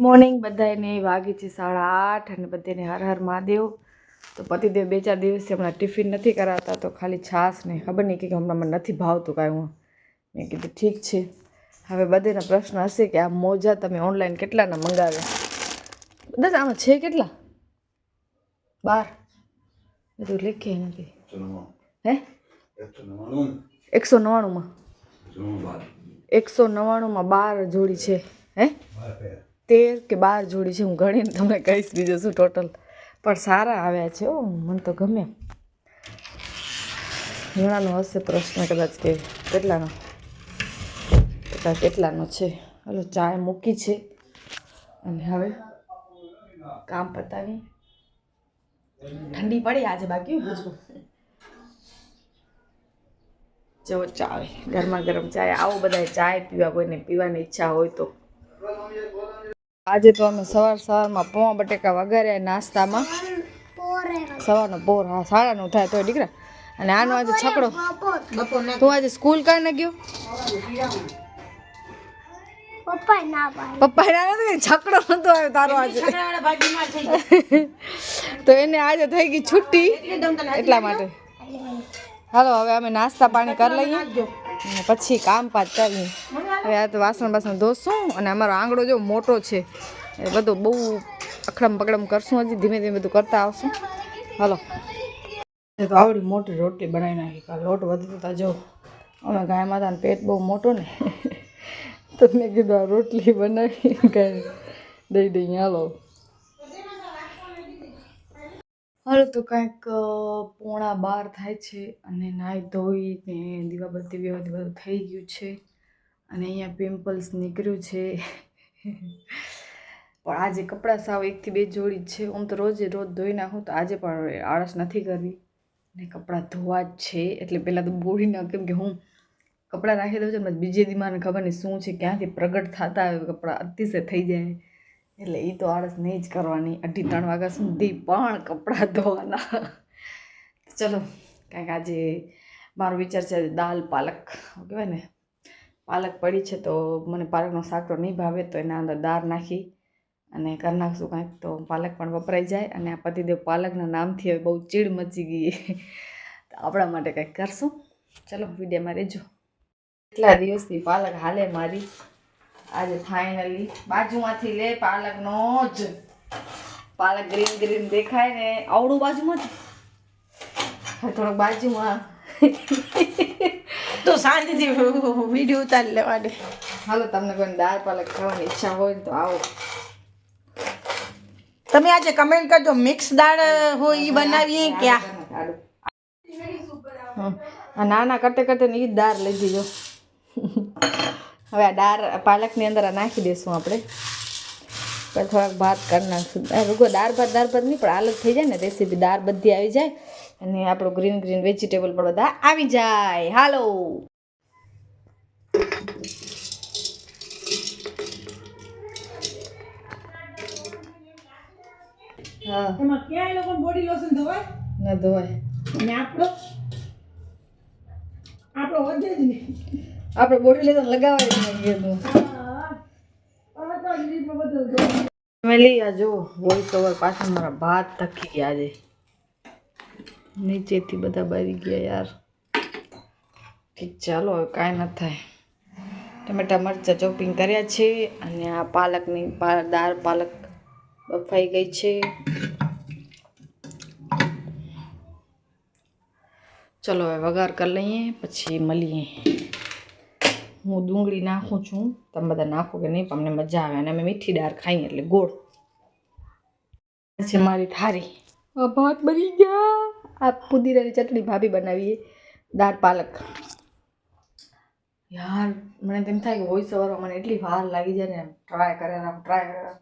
Morning બધાને વાગી છે સાડા આઠ અને બધાને હર હર મહાદેવ. તો પતિદેવ બે ચાર દિવસથી હમણાં ટિફિન નથી કરાવતા તો ખાલી છાશ ને ખબર નહીં કે હમણાં મને નથી ભાવતું કાંઈ હું. મેં કીધું ઠીક છે. હવે બધાના પ્રશ્ન હશે કે આ મોજા તમે ઓનલાઈન કેટલાના મંગાવ્યા? બધા આમાં છે કેટલા? બાર. બધું લખીએ નથી હે? એકસો નવ્વાણુંમાં. એકસો નવ્વાણુંમાં બાર જોડી છે. હે? તેર કે બાર જોડી છે, હું ગણીને તમને કહીશ બીજું શું ટોટલ પણ સારા આવ્યા છે હો, મને તો ગમે. ઘણાનો હશે પ્રશ્ન કદાચ કે કેટલાનો? કેટલાનો છે? હલો, ચાય મૂકી છે. અને હવે કામ પતાવી. ઠંડી પડી આજે બાકી પૂછવું જો ચાય, ગરમા ગરમ ચાય. આવો બધા ચાય પીવા, કોઈને પીવાની ઈચ્છા હોય તો. આજે તો અમે સવાર સવારમાં પોવા બટેકા વગેરે નાસ્તામાં. સવારનો પોર હા સાડાનું થાય તો દીકરા. અને આનો આજે છકડો. તું આજે સ્કૂલ કાંઈ ન ગયો? પપ્પા ના પપ્પા ના નથી છકડો નતો આવ્યો તારો આજે. તો એને આજે થઈ ગઈ છુટ્ટી એટલા માટે. હાલો હવે અમે નાસ્તા પાણી કરી લઈએ. પછી કામ પાછ કરીએ હવે આ તો વાસણ બાસણ ધોશું અને અમારો આંગળો જો મોટો છે, એ બધું બહુ અખડમ પકડમ કરશું હજી, ધીમે ધીમે બધું કરતા આવશું. હાલો. તો આવડી મોટી રોટલી બનાવી નાખી, કાલ લોટ વધતો તા જો. અમે ગાય માતાનું પેટ બહુ મોટું ને, તો મેં કીધું આ રોટલી બનાવી કાંઈ દઈ દઈ હાલો. હાલો, તો કાંઈક પોણા બાર થાય છે અને નાહી ધોઈ ને દીવાબત્તી વ્યવહાર બધું થઈ ગયું છે અને અહીંયા પિમ્પલ્સ નીકળ્યું છે. પણ આજે કપડાં સાવ એકથી બે જોડી જ છે. હું તો રોજે રોજ ધોઈ નાખું તો આજે પણ આળસ નથી કરવી. ને કપડાં ધોવા જ છે. એટલે પહેલાં તો બોળી ના કેમ કે હું કપડાં રાખી દઉં છું બીજે દી ખબર નહીં શું છે, ક્યાંથી પ્રગટ થતા કપડાં અતિશય થઈ જાય. એટલે એ તો આળસ નહીં જ કરવાની. અઢી ત્રણ વાગ્યા સુધી પણ કપડાં ધોવાના. ચલો, કાંઈક આજે મારો વિચાર છે દાલ, પાલક કહેવાય ને? પાલક પડી છે તો મને પાલકનો તો નહીં ભાવે તો એના અંદર દાળ નાખી અને કરી નાખશું કાંઈક. તો પાલક પણ વપરાઈ જાય અને આ પતિદેવ પાલકના નામથી હવે બહુ ચીડ મચી ગઈ. તો આપણા માટે કંઈક કરશું. ચલો વિડીયોમાં રહેજો. કેટલા દિવસની પાલક હાલે મારી. આજે ફાઇનલી બાજુમાંથી લે પાલકનો જ. પાલક ગ્રીન ગ્રીન દેખાય ને આવડું બાજુમાં હવે થોડોક બાજુમાં. તો શાંતિથી વીડિયો ઉતારી લેવાની. હાલો તમને કોઈ દાળ પાલક ખાવાની ઈચ્છા હોય તો આવો. તમે આજે કમેન્ટ કરજો મિક્સ દાળ હોય એ બનાવીએ ક્યાં? નાના કરતે કરતે ને દાળ લઈ દીધો હવે આ દાળ પાલકની અંદર નાખી દઈશું આપણે. પછી થોડાક ભાત કરી નાખશું. રૂગો દાળ ભાત દાળ ભાત નહીં પણ આલગ થઈ જાય ને રેસીપી દાળ બધી આવી જાય અને આપણું ગ્રીન ગ્રીન વેજીટેબલ પણ બધા આવી જાય. હાલો. હા. એમાં ક્યાં એ લોકો બોડી લોશન ધોવાય? ન ધોવાય. અને આપણો? આપણો વધે જ નહીં આપણે બોડી લેતો લગાવાય જ કીધું ઓવર પાછળ મારા ભાત થકી ગયા આજે નીચેથી બધા બરી ગયા યાર. ઠીક, ચાલો, હવે કાંઈ ન થાય. ટમેટા મરચાં ચોપિંગ કર્યા છે અને આ પાલકની દાળ પાલક બફાઈ ગઈ છે. ચલો, હવે વઘાર કરી લઈએ, પછી મળીએ. હું ડુંગળી નાખું છું. તમે બધા નાખો કે નહીં પણ મજા આવે. અને અમે મીઠી દાળ ખાઈએ એટલે ગોળ. છે મારી થારી ભાત બની ગયા. આ પુદીનાની ચટણી ભાભી બનાવીએ. દાળ પાલક. યાર મને તેમ થાય કે હોય સવારમાં મને એટલી વાર લાગી જાય ને ટ્રાય કરે ટ્રાય કરે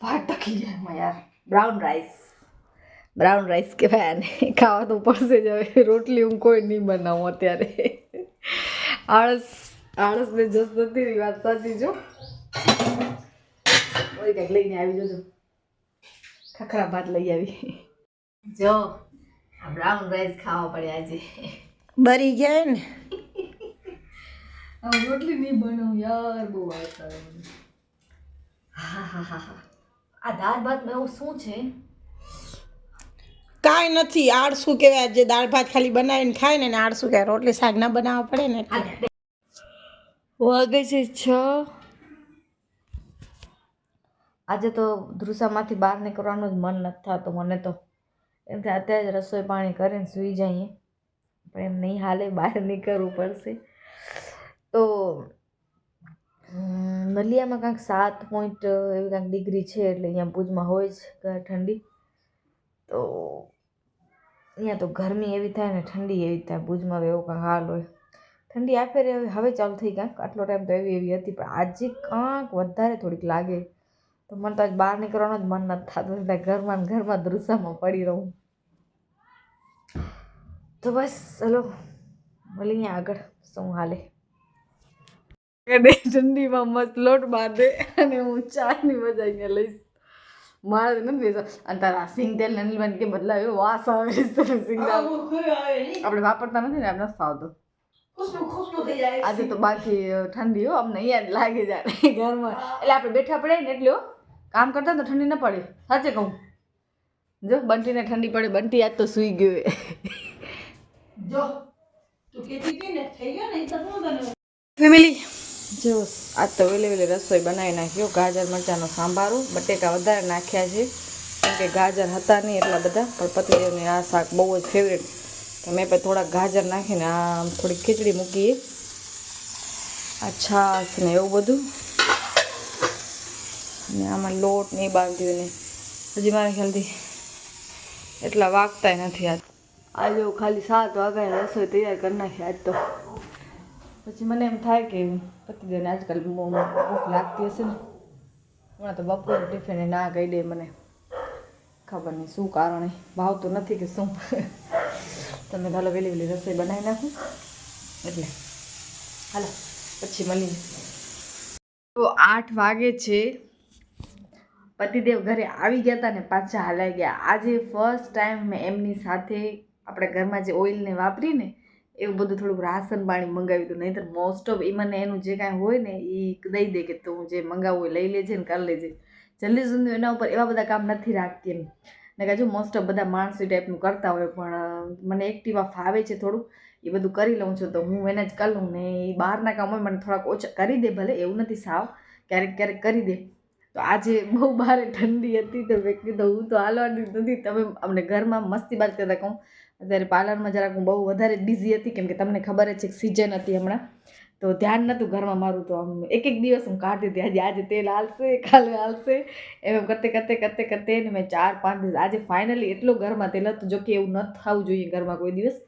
ભાત ટકી જાય એમાં યાર. બ્રાઉન રાઈસ બ્રાઉન રાઈસ કહેવાય આને. ખાવા તો પડશે જ હવે. રોટલી હું કોઈ નહીં બનાવું અત્યારે. આળસ. આળસને જસ નથી વાત સાચી જો. કોઈ કંઈક લઈને આવી જજો. ખખરા ભાત લઈ આવી. જો બ્રાઉન રાઈસ ખાવા પડે આજે. બરી ગયા ને? આ રોટલી નહીં બનાવું યાર બહુ વાત કરે હા હા હા હા. આ દાળ ભાતમાં એવું શું છે? કાંઈ નથી આળસું કહેવાય. જે દાળ ભાત ખાલી બનાવીને ખાય ને આળસું આળસુ કહેવાય. રોટલી શાક ના બનાવવા પડે ને. વાગે છે છ. આજે તો ધ્રુસામાંથી બહાર નીકળવાનું જ મન નથી થતું, મને તો. એમ અત્યારે જ રસોઈ પાણી કરીને સૂઈ જઈએ. પણ એમ નહીં હાલે, બહાર નીકળવું પડશે. તો નલિયામાં કાંઈક સાત પોઈન્ટ એવી કાંઈક ડિગ્રી છે એટલે અહીંયા ભુજમાં હોય જ ઠંડી. તો, અહીંયા તો ગરમી એવી થાય ને ઠંડી એવી થાય, ભુજમાં એવો કાંઈ હાલ હોય. ઠંડી આ ફેરે હવે હવે ચાલુ થઈ ગયા આટલો ટાઈમ તો એવી એવી હતી પણ આજે કાંક વધારે થોડીક લાગે. તો મને તો આજ બહાર નીકળવાનું જ મન નથી થતું એટલે ઘરમાં ઘરમાં દૃશ્યમાં પડી રહું. તો બસ ચલો અહીંયા આગળ શું હાલે. ઠંડીમાં મસ્ત લોટ બાંધે અને હું ચાની મજા અહીંયા લઈશ. મારે નથી બેસા અને તારા સિંગ તેલ નનલબન કે બદલાવ્યો વાસ આવે સિંગ આપણે વાપરતા નથી ને આપણે નથી ફાવતો આજે તો બાકી ઠંડી હો અમને અહીંયા જ લાગી જાય ઘરમાં. એટલે આપણે બેઠા પડે ને એટલે કામ કરતા તો ઠંડી ન પડે. સાચે કહું. જો બંટીને ઠંડી પડે બંટી આજ તો સૂઈ ગયો જો ફેમિલી. જો આજ તો વહેલી વહેલી રસોઈ બનાવી નાખ્યો. ગાજર મરચાંનો સાંભારો બટેકા વધારે નાખ્યા છે. કેમ કે ગાજર હતા નહીં એટલા બધા પણ પતિદેવને આ શાક બહુ જ ફેવરેટ મેં પછી થોડાક ગાજર નાખીને આમ થોડી ખીચડી મૂકીએ આ છાશ ને એવું બધું. અને આમાં લોટ ને એ બાંધ્યું ને. હજી મારા ખ્યાલથી એટલા વાગતાય નથી આજ. આજે ખાલી સાત વાગ્યા રસોઈ તૈયાર કરી નાખી આજ તો. પછી મને એમ થાય કે પતિદેવને આજકાલ બહુ ભૂખ લાગતી હશે ને. હમણાં તો બપોર ટિફિને ના કહી દે મને. ખબર નહીં શું કારણે. ભાવતું નથી કે શું. તમે હાલો વહેલી વહેલી રસોઈ બનાવી નાખું. એટલે હાલો, પછી મળીએ. તો આઠ વાગે છે. પતિદેવ ઘરે આવી ગયા હતા ને પાછા હલાઈ ગયા. આજે ફર્સ્ટ ટાઈમ મેં એમની સાથે આપણે ઘરમાં જે ઓઇલને વાપરીને એવું બધું થોડુંક રાશન પાણી મંગાવ્યું હતું. નહીંતર મોસ્ટ ઓફ એ મને એનું જે કાંઈ હોય ને એ દઈ દે કે તું જે મંગાવવું હોય લઈ લેજે ને કરી લેજે. જલ્દી સુધી એના ઉપર એવા બધા કામ નથી રાખતી એમ. ને કાજુ મોસ્ટ ઓફ બધા માણસો ટાઈપનું કરતા હોય, પણ મને એક્ટિવા ફાવે છે થોડુંક. એ બધું કરી લઉં છું, તો હું એને જ કરી ને એ બહારના કામ હોય મને થોડાક ઓછા કરી દે ભલે, એવું નથી સાવ. ક્યારેક ક્યારેક કરી દે. તો આજે બહુ ભારે ઠંડી હતી, તો મેં કીધું, હું તો હાલવાની નથી. તમે અમને ઘરમાં મસ્તી બાત કરતા કહું. અત્યારે પાર્લરમાં જરાક હું બહુ વધારે બિઝી હતી, કેમ કે તમને ખબર જ છે સિઝન હતી હમણાં. તો ધ્યાન નહોતું ઘરમાં મારું તો આમ એક એક દિવસ હું કાઢતી હતી. આજે આજે તેલ હાલશે, કાલે હાલશે. એમ કરતે કરતે કરતે કરતે ને મેં ચાર પાંચ દિવસ આજે ફાઇનલી એટલું ઘરમાં તેલ હતું, જો કે એવું ન થવું જોઈએ ઘરમાં કોઈ દિવસ.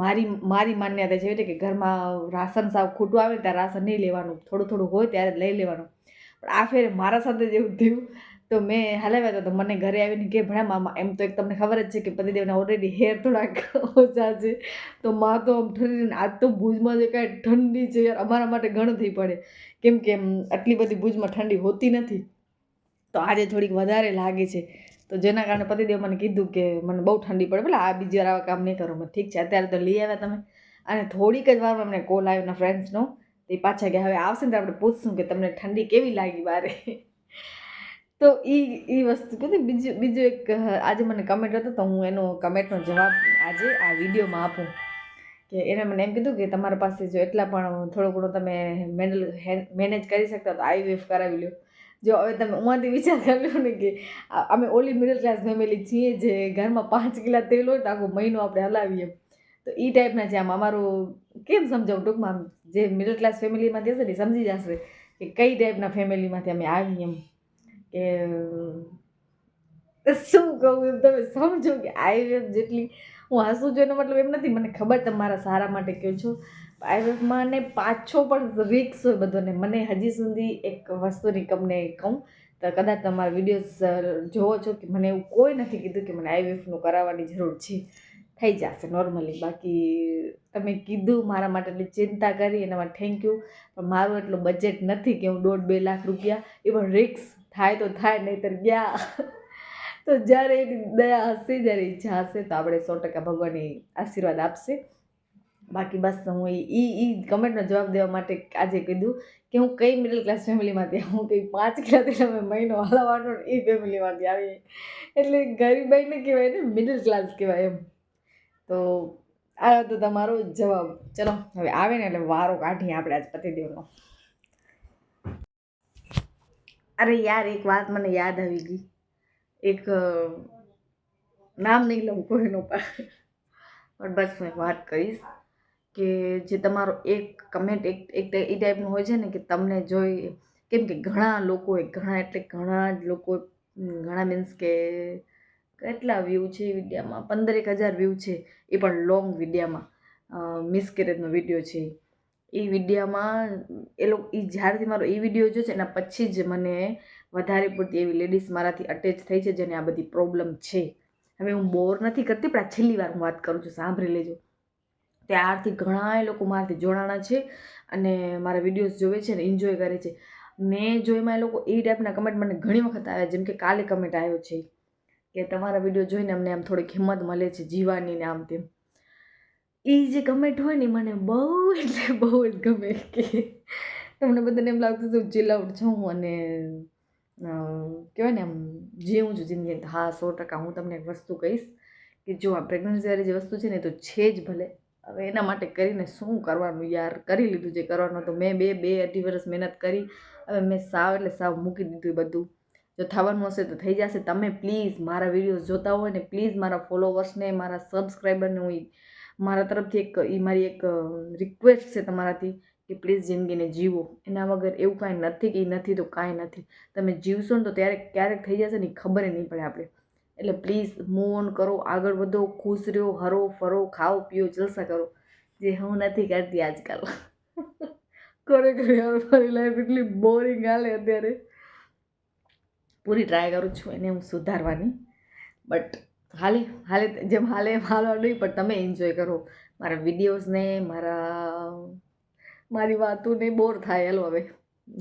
મારી મારી માન્યતા છે કે ઘરમાં રાશન સાવ ખોટું આવે ત્યાં રાશન નહીં લેવાનું. થોડું થોડું હોય ત્યારે લઈ લેવાનું. પણ આ ફેરે મારા સાથે જેવું થયું. તો મેં હલાવ્યા હતા તો મને ઘરે આવીને કે, ભણા મામા, એમ તો એક તમને ખબર જ છે કે પતિદેવના ઓલરેડી હેર થોડાક ઓછા છે. તો માં તો આમ ઠંડી આજ તો ભુજમાં જે કાંઈ ઠંડી છે યાર, અમારા માટે ઘણું થઈ પડે. કેમ કે આટલી બધી ભુજમાં ઠંડી હોતી નથી. તો આજે થોડીક વધારે લાગે છે. તો જેના કારણે પતિદેવ મને કીધું કે, મને બહુ ઠંડી પડે પેલા આ બીજી વાર આવા કામ નહીં કરો. મેં ઠીક છે, અત્યારે તો લઈ આવ્યા તમે. અને થોડીક જ વારમાં અમને કોલ આવ્યો એના ફ્રેન્ડ્સનો તે પાછા ગયા, હવે આવશે ને તો આપણે પૂછશું કે તમને ઠંડી કેવી લાગી બારે? તો એ એ વસ્તુ કીધું બીજું બીજું એક આજે મને કમેન્ટ હતો તો હું એનો કમેન્ટનો જવાબ આજે આ વિડીયોમાં આપું. કે એને મને એમ કીધું કે તમારા પાસે જો એટલા પણ થોડો ઘણો તમે મેનેજ મેનેજ કરી શકતા તો આઈવીએફ કરાવી લો જો હવે તમે ઉમાંથી વિચાર કરી લો ને કે અમે ઓલી મિડલ ક્લાસ ફેમિલી છીએ જે ઘરમાં પાંચ કિલા તેલ હોય તો આખો મહિનો આપણે હલાવીએ. તો એ ટાઈપના છે. આમ અમારું કેમ સમજાવું ટૂંકમાં? જે મિડલ ક્લાસ ફેમિલીમાંથી હશે ને સમજી જશે કે કઈ ટાઈપના ફેમિલીમાંથી અમે આવીએ એમ. કે શું કહું તમે સમજો કે આઈવીએફ જેટલી હું હાસું એનો મતલબ એમ નથી, મને ખબર તમારા સારા માટે કહો છો. આઈવીએફમાં ને પાછો પણ રિક્સ હોય બધાને. મને હજી સુધી એક વસ્તુની તમને કહું, તો કદાચ તમારા વિડીયોઝ જોવો છો કે મને એવું કોઈ નથી કીધું કે મને આઈવીએફનું કરાવવાની જરૂર છે. થઈ જશે નોર્મલી બાકી તમે કીધું મારા માટે એટલી ચિંતા કરી એના માટે થેન્ક યુ પણ મારું એટલું બજેટ નથી કે હું દોઢ બે લાખ રૂપિયા, એ પણ રિક્સ થાય તો થાય, નહીતર ગયા. તો જ્યારે એની દયા હશે, જ્યારે ઈચ્છા હશે, તો આપણે સો ટકા ભગવાનની આશીર્વાદ આપશે. બાકી બસ હું એ એ કમેન્ટનો જવાબ દેવા માટે આજે કીધું કે હું કઈ મિડલ ક્લાસ ફેમિલીમાંથી હું કઈ પાંચ કિલાથી અમે મહિનો હલાવવાનો એ ફેમિલીમાંથી આવી. એટલે ગરીબાઈને કહેવાય ને મિડલ ક્લાસ કહેવાય એમ. તો આ હતો તમારો જવાબ. ચલો, હવે આવે ને એટલે વારો કાઢીએ આપણે આજ પતિદેવનો અરે યાર, એક વાત મને યાદ આવી ગઈ. એક નામ નહીં લઉં કોઈનો પણ. બસ હું એક વાત કહીશ કે જે તમારો એક કમેન્ટ એક એક એ ટાઈપનું હોય છે ને કે તમને જોઈ, કેમ કે ઘણા લોકોએ ઘણા એટલે ઘણા જ લોકો, ઘણા મીન્સ કે કેટલા વ્યૂ છે એ વિડીયામાં? પંદર એક હજાર વ્યૂ છે એ પણ લોંગ વિડીયામાં. મિસકેરેજનો વીડિયો છે એ વિડીયામાં એ લોકો એ જ્યારથી મારો એ વીડિયો જોયો છે એના પછી જ મને વધારે પડતી એવી લેડીઝ મારાથી અટેચ થઈ છે જેને આ બધી પ્રોબ્લેમ છે. હવે હું બોર નથી કરતી, પણ આ છેલ્લી વાર હું વાત કરું છું, સાંભળી લેજો. ત્યારથી એ લોકો મારાથી જોડાણા છે અને મારા વિડીયોઝ જોવે છે ને એન્જોય કરે છે. મેં જો એમાં એ લોકો એ ટાઈપના કમેન્ટ મને ઘણી વખત આવ્યા, જેમ કે કાલે કમેન્ટ આવ્યો છે કે તમારા વીડિયો જોઈને અમને આમ થોડીક હિંમત મળે છે જીવાની ને આમ તેમ. એ જે કમેન્ટ હોય ને મને બહુ એટલે બહુ જ ગમે કે તમને બધાને એમ લાગતું હતું ચિલ આઉટ છું અને કહેવાય ને આમ જીવું છું જિંદગી હા, સો ટકા હું તમને એક વસ્તુ કહીશ કે જો આ પ્રેગ્નન્સીવાળી જે વસ્તુ છે ને તો છે જ ભલે. હવે એના માટે કરીને શું કરવાનું યાર? કરી લીધું જે કરવાનું હતું. મેં બે બે અઢી વર્ષ મહેનત કરી. હવે મેં સાવ એટલે સાવ મૂકી દીધું બધું. જો થવાનું હશે તો થઈ જશે. તમે પ્લીઝ મારા વિડીયોઝ જોતા હોય ને પ્લીઝ મારા ફોલોવર્સને મારા સબસ્ક્રાઈબરને હું મારા તરફથી એક એ મારી એક રિક્વેસ્ટ છે તમારાથી કે પ્લીઝ જિંદગીને જીવો. એના વગર એવું કાંઈ નથી કે એ નથી તો કાંઈ નથી. તમે જીવશો ને તો ત્યારે ક્યારેક થઈ જશે ને ખબર નહીં પડે આપણે. એટલે પ્લીઝ મૂવ ઓન કરો, આગળ વધો, ખુશ રહો હરો, ફરો, ખાઓ, પીઓ, જલસા કરો. જે હું નથી કરતી આજકાલ. ખરેખર યાર, મારી લાઈફ એટલી બોરિંગ હાલે અત્યારે. પૂરી ટ્રાય કરું છું, એને હું સુધારવાની. બટ હાલે હાલે, જેમ હાલે એમ હાલવા નહીં, પણ તમે એન્જોય કરો. મારા વિડીયોઝને મારા, મારી વાતોને બોર થાય હેલો હવે.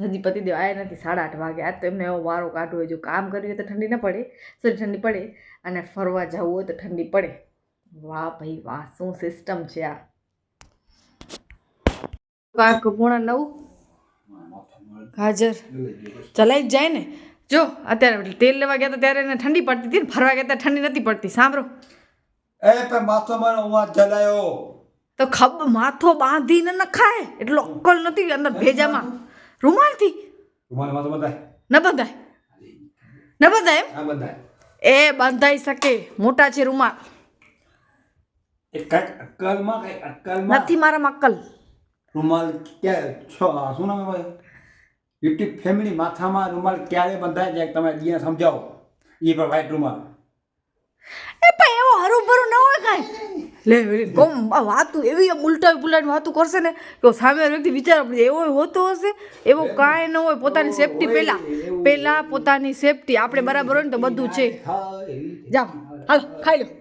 હજી પતિદેવ આવ્યા નથી, સાડા આઠ વાગે. આજ તો એમને એવો વારો કાઢવો જો કામ કર્યું તો ઠંડી ન પડે. સોરી ઠંડી પડે. અને ફરવા જવું હોય તો ઠંડી પડે. વાહ ભાઈ, વાહ, શું સિસ્ટમ છે આ. પાક પોણા નવ? હાજર ચલાઈ જ જાય ને? જો અત્યારે તેલ લેવા ગયા હતા ત્યારે એને ઠંડી પડતી હતી ને ફરવા ગયા ત્યારે ઠંડી નથી પડતી. સાંભળો. એ પણ માથો મારો અવાજ જલાયો. તો ખબ માથો બાંધીને ન ખાય. એટલો અક્કલ નથી અંદર ભેજામાં. રૂમાલથી? રૂમાલ તો બંધાય. ન બંધાય? ન બંધાય એમ? બંધાય. એ બંધાઈ શકે. મોટા છે રૂમાલ. અક્કલમાં કઈ અક્કલમાં. નથી મારામાં અક્કલ. રૂમાલ ક્યાં છો શું નામ ભાઈ યુટ્યુબ ફેમિલી માથામાં રૂમાલ ક્યારે બંધાય છે તમે દિયા સમજાવો. એ પણ વ્હાઈટ રૂમાલ. એ પણ એવો હરું ભરું ન હોય કાંઈ. લે ગમ આ વાતું એવી ઉલટાવી પુલાવી વાતું કરશે ને કે સામે વ્યક્તિ વિચાર પડે એવો હોતો હશે? એવો કાંઈ ન હોય પોતાની સેફટી પહેલાં. પહેલાં પોતાની સેફટી આપણે બરાબર હોય ને તો બધું છે. જાઓ હાલો ખાઈ લો.